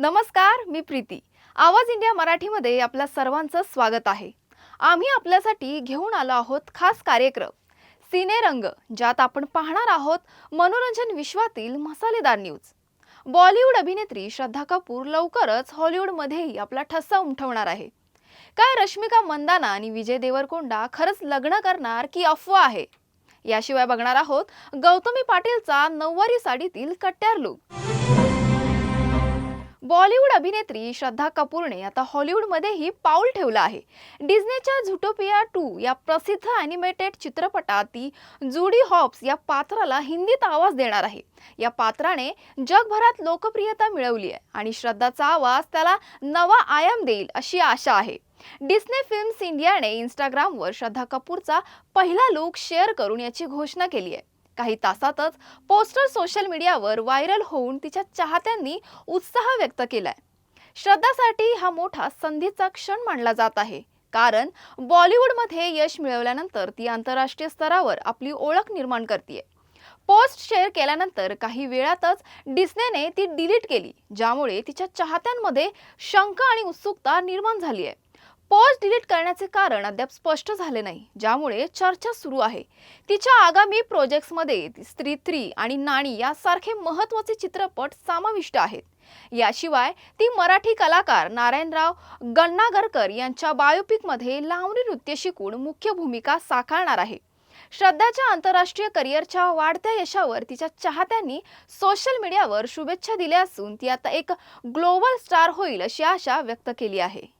नमस्कार मी प्रीती. आवाज इंडिया मराठीमध्ये आपल्या सर्वांचं स्वागत आहे. आम्ही आपल्यासाठी घेऊन आलो आहोत खास कार्यक्रम. सिनेरंग ज्यात आपण पाहणार आहोत मनोरंजन विश्वातील मसालेदार न्यूज. बॉलिवूड अभिनेत्री श्रद्धा कपूर लवकरच हॉलिवूडमध्येही आपला ठसा उमटवणार आहे. काय रश्मिका मंदाना आणि विजय देवरकोंडा खरंच लग्न करणार की अफवा आहे? याशिवाय बघणार आहोत गौतमी पाटीलचा नऊवारी साडीतील कट्यार लुक बॉलिवूड अभिनेत्री श्रद्धा कपूरने आता हॉलिवूडमध्येही पाऊल ठेवलं आहे. डिझनीच्या झुटोपिया टू या प्रसिद्ध अॅनिमेटेड चित्रपटात ती जुडी हॉब्स या पात्राला हिंदीत आवाज देणार आहे. या पात्राने जगभरात लोकप्रियता मिळवली आहे आणि श्रद्धाचा आवाज त्याला नवा आयाम देईल अशी आशा आहे. डिस्ने फिल्म्स इंडियाने इंस्टाग्रामवर श्रद्धा कपूरचा पहिला लुक शेअर करून याची घोषणा केली आहे. काही तासातच पोस्टर सोशल मीडियावर व्हायरल होऊन तिच्या चाहत्यांनी उत्साह व्यक्त केलाय. श्रद्धासाठी हा मोठा संधीचा क्षण मानला जात आहे. कारण बॉलिवूडमध्ये यश मिळवल्यानंतर ती आंतरराष्ट्रीय स्तरावर आपली ओळख निर्माण करते पोस्ट शेअर केल्यानंतर काही वेळातच डिस्नेने ती डिलीट केली ज्यामुळे तिच्या चाहत्यांमध्ये शंका आणि उत्सुकता निर्माण झाली आहे पोस्ट डिलीट करण्याचे कारण अद्याप स्पष्ट झाले नाही ज्यामुळे चर्चा सुरू आहे. तिच्या आगामी प्रोजेक्ट्समध्ये स्त्री थ्री आणि नाणी यासारखे महत्त्वाचे चित्रपट समाविष्ट आहेत. याशिवाय ती मराठी कलाकार नारायणराव गण्णागरकर यांच्या बायोपिकमध्ये लावणी नृत्य शिकून मुख्य भूमिका साकारणार आहे. श्रद्धाच्या आंतरराष्ट्रीय करिअरच्या वाढत्या यशावर तिच्या चाहत्यांनी सोशल मीडियावर शुभेच्छा दिल्या असून ती आता एक ग्लोबल स्टार होईल अशी आशा व्यक्त केली आहे.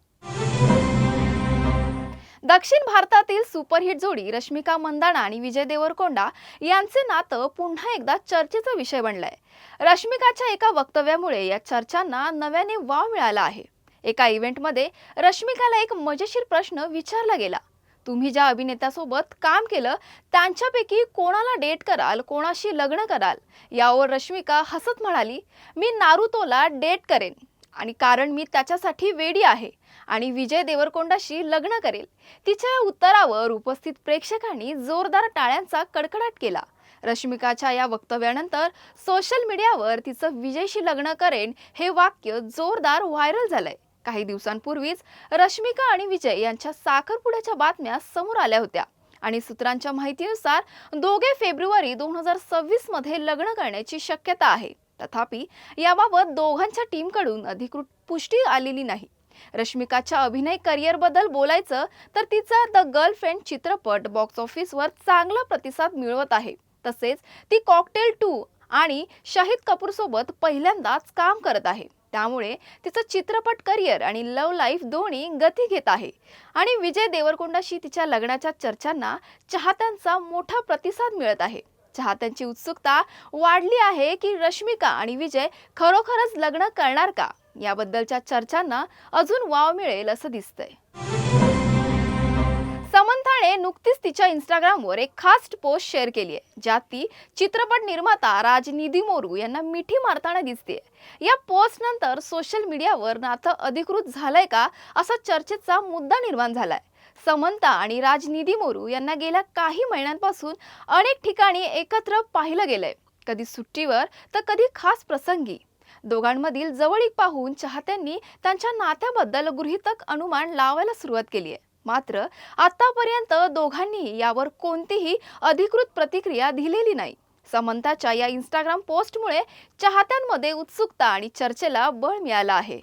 दक्षिण भारतातील सुपरहिट जोडी रश्मिका मंदाना आणि विजय देवरकोंडा यांचे नातं पुन्हा एकदा चर्चेचा विषय बनलाय. रश्मिकाच्या एका वक्तव्यामुळे या चर्चांना नव्याने वाव मिळाला आहे. एका इव्हेंटमध्ये रश्मिकाला एक मजेशीर प्रश्न विचारला गेला. तुम्ही ज्या अभिनेत्यासोबत काम केलं त्यांच्यापैकी कोणाला डेट कराल कोणाशी लग्न कराल यावर रश्मिका हसत म्हणाली मी नारुतोला डेट करेन. आणि कारण मी त्याच्यासाठी वेडी आहे आणि विजय देवरकोंडाशी लग्न करेल. तिच्या या उत्तरावर उपस्थित प्रेक्षकांनी जोरदार टाळ्यांचा कडकडाट केला. रश्मिकाच्या या वक्तव्यानंतर सोशल मीडियावर तिचं विजयशी लग्न करेन हे वाक्य जोरदार व्हायरल झालंय. काही दिवसांपूर्वीच रश्मिका आणि विजय यांच्या साखरपुड्याच्या बातम्या समोर आल्या होत्या आणि सूत्रांच्या माहितीनुसार दोघे फेब्रुवारी दोन हजार सव्वीसमध्ये लग्न करण्याची शक्यता आहे. तथापि याबाबत दोघांच्या टीमकडून अधिकृत पुष्टी आलेली नाही. रश्मिकाच्या अभिनय करिअरबद्दल बोलायचं तर तिचा द गर्लफ्रेंड चित्रपट बॉक्स ऑफिसवर चांगला प्रतिसाद मिळवत आहे. तसेच ती कॉकटेल टू आणि शाहिद कपूर सोबत पहिल्यांदाच काम करत आहे. त्यामुळे तिचं चित्रपट करिअर आणि लव लाईफ दोन्ही गती घेत आहे. आणि विजय देवरकोंडाशी तिच्या लग्नाच्या चर्चांना चाहत्यांचा मोठा प्रतिसाद मिळत आहे. चाहत्यांची उत्सुकता वाढली आहे की रश्मिका आणि विजय खरोखरच लग्न करणार का? याबद्दलच्या चर्चांना अजून वाव मिळेल असं दिसतंय. समंथाने नुकतीच तिच्या इंस्टाग्रामवर एक खास पोस्ट शेअर केली आहे ज्यात ती चित्रपट निर्माता राजनिधी मोरू यांना मिठी मारताना दिसते या पोस्ट नंतर सोशल मीडियावर नातं अधिकृत झालंय का असा चर्चेचा मुद्दा निर्माण झालाय. समंता आणि राजनिधी मोरू यांना गेल्या काही महिन्यांपासून अनेक ठिकाणी एकत्र पाहिलं गेलंय. कधी सुट्टीवर तर कधी खास प्रसंगी. दोघांमधील जवळीक पाहून चाहत्यांनी त्यांच्या नात्याबद्दल गृहितक अनुमान लावायला सुरुवात केली आहे. मात्र आतापर्यंत दोघांनीही यावर कोणतीही अधिकृत प्रतिक्रिया दिलेली नाही. समंताच्या या इंस्टाग्राम पोस्टमुळे चाहत्यांमध्ये उत्सुकता आणि चर्चेला बळ मिळालं आहे.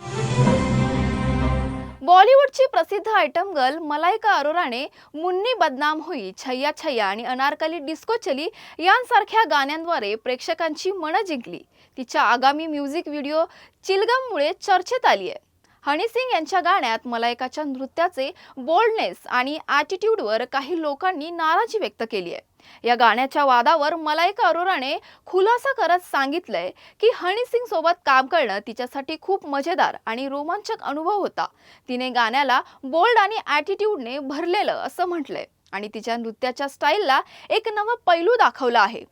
बॉलिवूडची प्रसिद्ध आयटम गर्ल मलायका अरोराने मुन्नी बदनाम होई छैया छैया आणि अनारकली डिस्को चली यांसारख्या गाण्यांद्वारे प्रेक्षकांची मनं जिंकली. तिच्या आगामी म्युझिक व्हिडिओ चिलगममुळे चर्चेत आली आहे हनी सिंग यांच्या गाण्यात मलायकाच्या नृत्याचे बोल्डनेस आणि ॲटिट्यूडवर काही लोकांनी नाराजी व्यक्त केली आहे. या गाण्याच्या वादावर मलायका अरोराने खुलासा करत सांगितलंय की हनी सिंग सोबत काम करणं तिच्यासाठी खूप मजेदार आणि रोमांचक अनुभव होता. तिने गाण्याला बोल्ड आणि ॲटिट्यूडने भरलेलं असं म्हटलंय आणि तिच्या नृत्याच्या स्टाईलला एक नवं पैलू दाखवला आहे.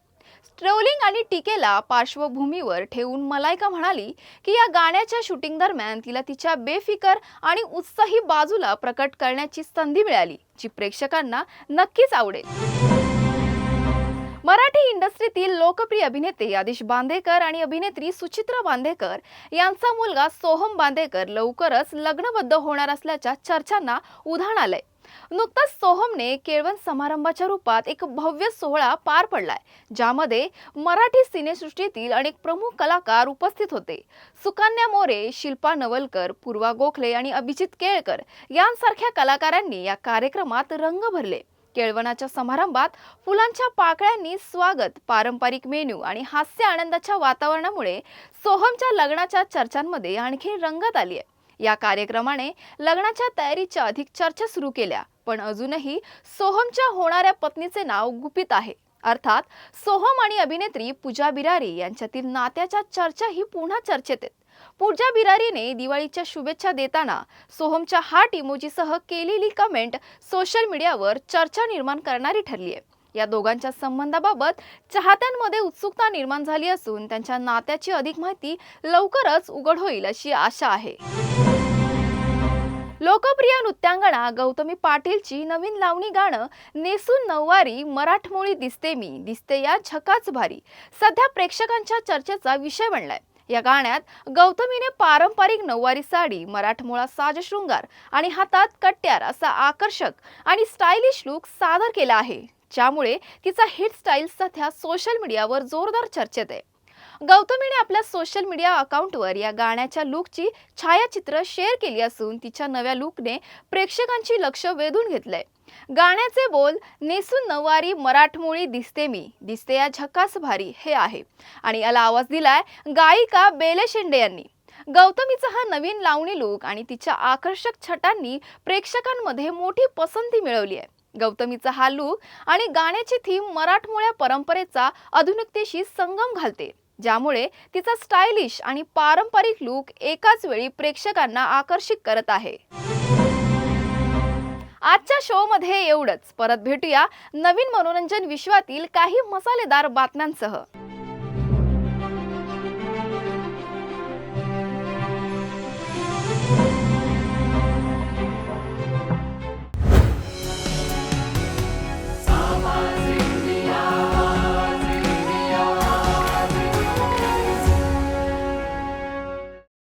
ट्रोलिंग आणि टीकेला पार्श्वभूमीवर ठेवून मलायका म्हणाली की या गाण्याच्या शूटिंग दरम्यान तिला तिच्या बेफिकर आणि उत्साही बाजूला प्रकट करण्याची संधी मिळाली जी प्रेक्षकांना नक्कीच आवडेल. मराठी इंडस्ट्रीतील लोकप्रिय अभिनेते आदिश बांदेकर आणि अभिनेत्री सुचित्रा बांदेकर यांचा मुलगा सोहम बांदेकर लवकरच लग्नबद्ध होणार असल्याच्या चर्चांना उधाण आलंय. नुकताच सोहमने केळवण समारंभाच्या रूपात एक भव्य सोहळा पार पडलाय ज्यामध्ये मराठी सिनेसृष्टीतील अनेक प्रमुख कलाकार उपस्थित होते. सुकन्या मोरे शिल्पा नवलकर पूर्वा गोखले आणि अभिजित केळकर यांसारख्या कलाकारांनी या कार्यक्रमात रंग भरले. केळवणाच्या समारंभात फुलांच्या पाकळ्यांनी स्वागत पारंपरिक मेन्यू आणि हास्य आनंदाच्या वातावरणामुळे सोहमच्या लग्नाच्या चर्चांमध्ये आणखी रंगत आली आहे या कार्यक्रमाने लग्नाच्या तयारीच्या अधिक चर्चा सुरू केल्या. पण अजूनही सोहमच्या होणाऱ्या पत्नीचे नाव गुपित आहे. अर्थात सोहम आणि अभिनेत्री पूजा बिरारी यांच्यातील नात्याच्या चर्चाही पुन्हा चर्चेत आहेत पूजा बिरारीने दिवाळीच्या शुभेच्छा देताना सोहमच्या हार्ट इमोजीसह केलेली कमेंट सोशल मीडियावर चर्चा निर्माण करणारी ठरली आहे. या दोघांच्या संबंधाबाबत चाहत्यांमध्ये उत्सुकता निर्माण झाली असून त्यांच्या नात्याची अधिक माहिती लवकरच उघड होईल अशी आशा आहे. लोकप्रिय नृत्यांगणा गौतमी पाटीलची नवीन लावणी गाणं नेसून नऊवारी मराठमोळी दिसते मी दिसते या झकाच भारी. सध्या प्रेक्षकांच्या चर्चेचा विषय बनलाय. या गाण्यात गौतमीने पारंपरिक नऊवारी साडी मराठमोळा साजशृंगार आणि हातात कट्यार असा आकर्षक आणि स्टायलिश लुक सादर केला आहे. ज्यामुळे तिचा हिट स्टाईल सध्या सोशल मीडियावर जोरदार चर्चेत आहे. गौतमीने आपल्या सोशल मीडिया अकाउंटवर या गाण्याच्या लुकची छायाचित्र शेअर केली असून तिच्या नव्या लुकने प्रेक्षकांची लक्ष वेधून घेतलंय. गाण्याचे बोल नेसून नऊवारी मराठमोळी दिसते मी दिसते या झकास भारी हे आहे. आणि याला आवाज दिलाय गायिका बेले शेंडे यांनी. गौतमीचा हा नवीन लावणी लुक आणि तिच्या आकर्षक छटांनी प्रेक्षकांमध्ये मोठी पसंती मिळवली आहे. गौतमीचा हा लुक आणि गाण्याची थीम मराठमोळ्या परंपरेचा आधुनिकतेशी संगम घालते. ज्यामुळे तिचा स्टायलिश आणि पारंपरिक लुक एकाच वेळी प्रेक्षकांना आकर्षित करत आहे. आजच्या शो मध्ये एवढंच. परत भेटूया नवीन मनोरंजन विश्वातील काही मसालेदार बातम्यांसह.